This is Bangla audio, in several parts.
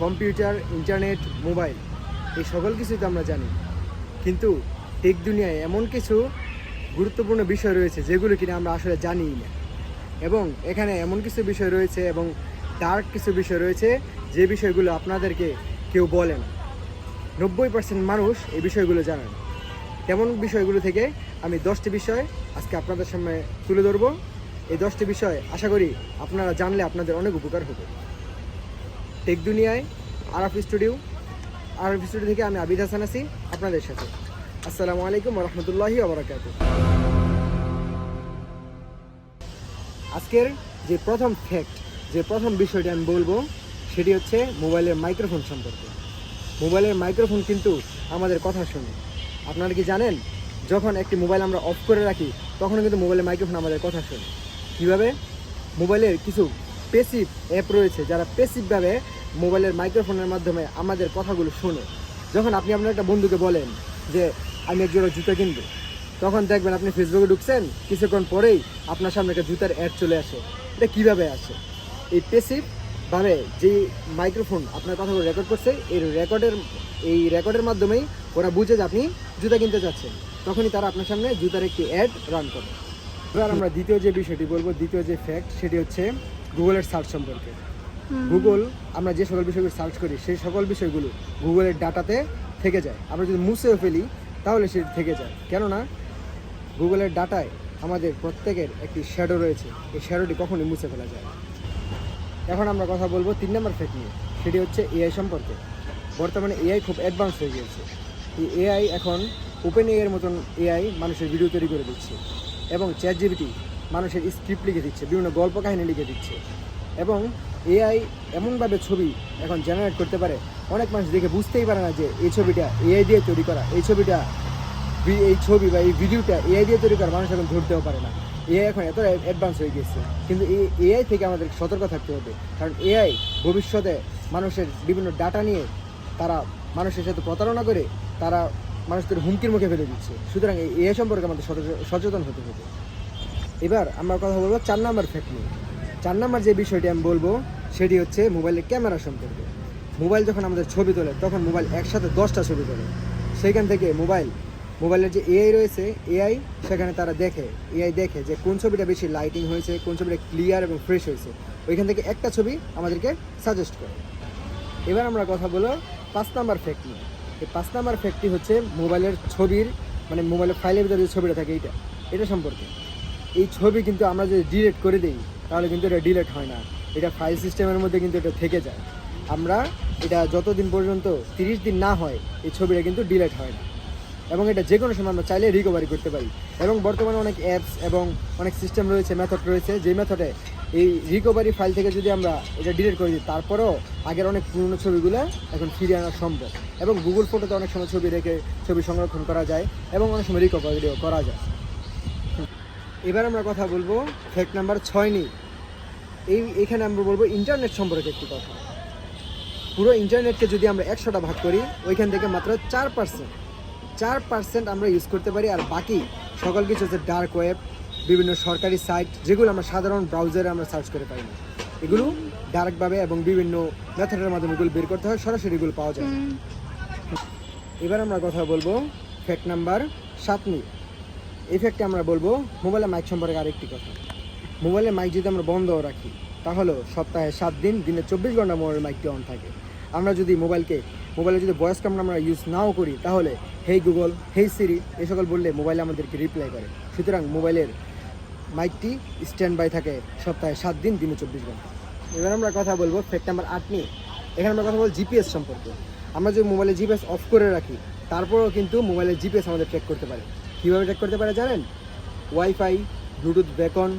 কম্পিউটার, ইন্টারনেট, মোবাইল, এই সকল কিছুই তো আমরা জানি। কিন্তু টেক দুনিয়ায় এমন কিছু গুরুত্বপূর্ণ বিষয় রয়েছে যেগুলো কিনা আমরা আসলে জানিই না। এবং এখানে এমন কিছু বিষয় রয়েছে এবং ডার্ক কিছু বিষয় রয়েছে যে বিষয়গুলো আপনাদেরকে কেউ বলে না। নব্বই পার্সেন্ট মানুষ এই বিষয়গুলো জানেন তেমন বিষয়গুলো থেকে আমি দশটি বিষয় আজকে আপনাদের সামনে তুলে ধরবো। এই দশটি বিষয় আশা করি আপনারা জানলে আপনাদের অনেক উপকার হবে। টেক দুনিয়ায় আরফ স্টুডিও আরফ স্টুডিও থেকে আমি আবিদ হাসান আছি আপনাদের সাথে। আসসালামু আলাইকুম রহমতুল্লাহি আবরাকাত আজকের যে প্রথম ফ্যাক্ট যে প্রথম বিষয়টি আমি বলব, সেটি হচ্ছে মোবাইলের মাইক্রোফোন সম্পর্কে। মোবাইলের মাইক্রোফোন কিন্তু আমাদের কথা শোনে। আপনারা কি জানেন, যখন একটি মোবাইল আমরা অফ করে রাখি তখন কিন্তু মোবাইলের মাইক্রোফোন আমাদের কথা শোনে। কীভাবে? মোবাইলের কিছু পেসিভ অ্যাপ রয়েছে, যারা পেসিভভাবে মোবাইলের মাইক্রোফোনের মাধ্যমে আমাদের কথাগুলো শোনে। যখন আপনি আপনার একটা বন্ধুকে বলেন যে, আমি এক জোড়া জুতো কিনবো। তখন দেখবেন আপনি ফেসবুকে ঢুকছেন, কিছুক্ষণ পরেই আপনার সামনে একটা জুতার অ্যাড চলে আসে। এটা কীভাবে আসে? এই পেসিভ ভাবে যে মাইক্রোফোন আপনার কথাগুলো রেকর্ড করছে এই রেকর্ডের এই রেকর্ডের মাধ্যমেই ওরা বুঝে যে আপনি জুতা কিনতে চাচ্ছেন তখনই তারা আপনার সামনে জুতার একটি অ্যাড রান করে। এবার আমরা দ্বিতীয় যে বিষয়টি বলব দ্বিতীয় যে ফ্যাক্ট সেটি হচ্ছে গুগলের সার্চ সম্পর্কে। গুগল আমরা যে সকল বিষয়গুলো সার্চ করি সেই সকল বিষয়গুলো গুগলের ডাটাতে থেকে যায়। আমরা যদি মুছেও ফেলি তাহলে সেটি থেকে যায়। কেননা গুগলের ডাটায় আমাদের প্রত্যেকের একটি শ্যাডো রয়েছে। এই শ্যাডোটি কখনোই মুছে ফেলা যায় এখন আমরা কথা বলব তিন নম্বর ফ্যাক্ট নিয়ে। সেটি হচ্ছে এআই সম্পর্কে। বর্তমানে এআই খুব অ্যাডভান্স হয়ে গিয়েছে। এই এআই এখন ওপেন এর মতন এআই মানুষের ভিডিও তৈরি করে দিচ্ছে। এবং চ্যাট জিবিটি মানুষের স্ক্রিপ্ট লিখে দিচ্ছে, বিভিন্ন গল্প কাহিনী লিখে দিচ্ছে। এবং এআই এমনভাবে ছবি এখন জেনারেট করতে পারে, অনেক মানুষ দেখে বুঝতেই পারে না যে এই ছবিটা এআই দিয়ে তৈরি করা, এই ছবিটা এই ছবি বা এই ভিডিওটা এআই দিয়ে তৈরি করা মানুষ এখন ধরতেও পারে না। এআই এখন এত অ্যাডভান্স হয়ে গেছে, কিন্তু এই এআই থেকে আমাদের সতর্ক থাকতে হবে, কারণ এআই ভবিষ্যতে মানুষের বিভিন্ন ডাটা নিয়ে তারা মানুষের সাথে প্রতারণা করে, তারা মানুষদের হুমকির মুখে ফেলে দিচ্ছে। সুতরাং এআই সম্পর্কে আমাদের সচেতন- সচেতন হতে হবে। এবার আমরা কথা বলব চার নাম্বার ফ্যাক্ট নিয়ে। চার নাম্বার যে বিষয়টি আমি বলব, সেটি হচ্ছে মোবাইলের ক্যামেরা সম্পর্কে। মোবাইল যখন আমাদের ছবি তোলে, তখন মোবাইল একসাথে দশটা ছবি তোলে। সেইখান থেকে মোবাইল মোবাইলের যে এআই রয়েছে এআই সেখানে তারা দেখে। এআই দেখে যে কোন ছবিটা বেশি লাইটিং হয়েছে, কোন ছবিটা ক্লিয়ার এবং ফ্রেশ হয়েছে। ওইখান থেকে একটা ছবি আমাদেরকে সাজেস্ট করে। এবার আমরা কথা বলো পাঁচ নাম্বার ফ্যাক্ট নিয়ে। এই পাঁচ নাম্বার ফ্যাক্টটি হচ্ছে মোবাইলের ছবির মানে মোবাইলের ফাইলের ভিতরে যে ছবিটা থাকে এইটা। এটা সম্পর্কে। এই ছবি কিন্তু আমরা যদি ডিলিট করে দিই, তাহলে কিন্তু এটা ডিলিট হয় না। এটা ফাইল সিস্টেমের মধ্যে কিন্তু এটা থেকে যায়। আমরা এটা যতদিন পর্যন্ত তিরিশ দিন না হয়, এই ছবিটা কিন্তু ডিলেট হয় না। এবং এটা যে কোনো সময় আমরা চাইলে রিকভারি করতে পারি। এবং বর্তমানে অনেক অ্যাপস এবং অনেক সিস্টেম রয়েছে মেথড রয়েছে। যে মেথডে এই রিকভারি ফাইল থেকে যদি আমরা এটা ডিলিট করে দিই, তারপরেও আগের অনেক পুরনো ছবিগুলো এখন ফিরিয়ে আনা সম্ভব। এবং গুগল ফটোতে অনেক সময় ছবি রেখে ছবি সংরক্ষণ করা যায় এবং অনেক সময় রিকভারিও করা যায়। এবার আমরা কথা বলব ফ্যাক্ট নাম্বার ছয় নিয়ে। এই, এখানে আমরা বলব ইন্টারনেট সম্পর্কে একটি কথা। পুরো ইন্টারনেটকে যদি আমরা একশোটা ভাগ করি, ওইখান থেকে মাত্র চার পার্সেন্ট চার পার্সেন্ট আমরা ইউজ করতে পারি, আর বাকি সকল কিছু হচ্ছে ডার্ক ওয়েব বিভিন্ন সরকারি সাইট যেগুলো আমরা সাধারণ ব্রাউজারে আমরা সার্চ করে পাই না এগুলো ডাইরেক্টভাবে এবং বিভিন্ন মেথডের মাধ্যমে এগুলো বের করতে হয় সরাসরি এগুলো পাওয়া যায় এবার আমরা কথা বলব ফ্যাক্ট নাম্বার সাত নিয়ে। এই ফ্যাক্টে আমরা বলব মোবাইলের মাইক সম্পর্কে আরেকটি কথা। মোবাইলের মাইক যদি আমরা বন্ধ রাখি তাহলে সপ্তাহে সাত দিন দিনে চব্বিশ ঘণ্টা মোবাইলের মাইকটি অন থাকে। আমরা যদি মোবাইলকে মোবাইলে যদি ভয়েস কমান্ড আমরা ইউজ নাও করি তাহলে হেই গুগল হেই সিরি এই সকল বললে মোবাইল আমাদেরকে রিপ্লাই করে। সুতরাং মোবাইলের মাইকটি স্ট্যান্ড বাই থাকে সপ্তাহে সাত দিন, দিনে চব্বিশ ঘণ্টা। এবার আমরা কথা বলব ফ্যাক্ট নাম্বার আট নিয়ে। এখানে আমরা কথা বলব জিপিএস সম্পর্কে। আমরা যদি মোবাইলে জিপিএস অফ করে রাখি, তারপরেও কিন্তু মোবাইলের জিপিএস আমাদের ট্র্যাক করতে পারে। কীভাবে ট্র্যাক করতে পারে জানেন? ওয়াইফাই ব্লুটুথ বেকন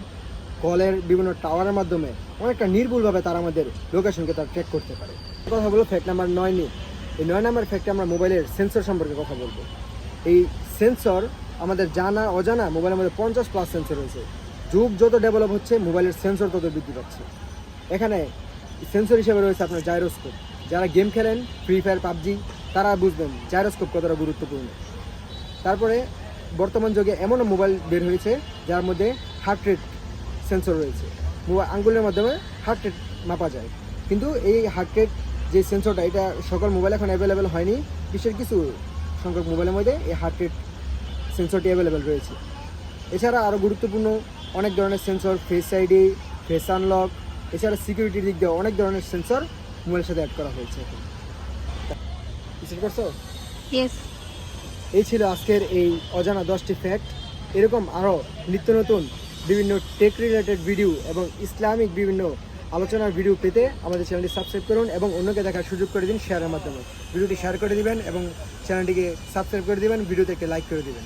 কলের বিভিন্ন টাওয়ারের মাধ্যমে অনেকটা নির্ভুলভাবে তারা আমাদের লোকেশনকে তারা ট্র্যাক করতে পারে। কথা বলব ফ্যাক্ট নাম্বার নয় নিয়ে। এই নয় নাম্বার ফ্যাক্টে আমরা মোবাইলের সেন্সর সম্পর্কে কথা বলব। এই সেন্সর আমাদের জানা, অজানা মোবাইলের মধ্যে পঞ্চাশ প্লাস সেন্সর রয়েছে। যুগ যত ডেভেলপ হচ্ছে মোবাইলের সেন্সর তত বৃদ্ধি পাচ্ছে। এখানে সেন্সর হিসেবে রয়েছে আপনার জাইরোস্কোপ যারা গেম খেলেন ফ্রি ফায়ার পাবজি, তারা বুঝবেন জাইরোস্কোপ কতটা গুরুত্বপূর্ণ। তারপরে বর্তমান যুগে এমনও মোবাইল বের হয়েছে, যার মধ্যে হার্ট রেট সেন্সর রয়েছে। মোবাইল আঙ্গুলের মাধ্যমে হার্ট রেট মাপা যায়। কিন্তু এই হার্ট রেট যে সেন্সরটা এটা সকল মোবাইল এখন অ্যাভেলেবেল হয়নি। বিশ্বের কিছু সংখ্যক মোবাইলের মধ্যে এই হার্ট রেট সেন্সরটি অ্যাভেলেবেল রয়েছে। এছাড়া আরও গুরুত্বপূর্ণ অনেক ধরনের sensor face ID face unlock এছাড়া সিকিউরিটির দিক দিয়ে অনেক ধরনের সেন্সর মোবাইলের সাথে অ্যাড করা হয়েছে এখন। পারছ? এই ছিল আজকের এই অজানা দশটি ফ্যাক্ট এরকম আরও নিত্য নতুন বিভিন্ন টেক রিলেটেড ভিডিও এবং ইসলামিক বিভিন্ন আলোচনার ভিডিও পেতে আমাদের চ্যানেলটি সাবস্ক্রাইব করুন এবং অন্যকে দেখার সুযোগ করে দিন শেয়ারের মাধ্যমে। ভিডিওটি শেয়ার করে দিবেন এবং চ্যানেলটিকে সাবস্ক্রাইব করে দিবেন ভিডিওতে একটি লাইক করে দিবেন।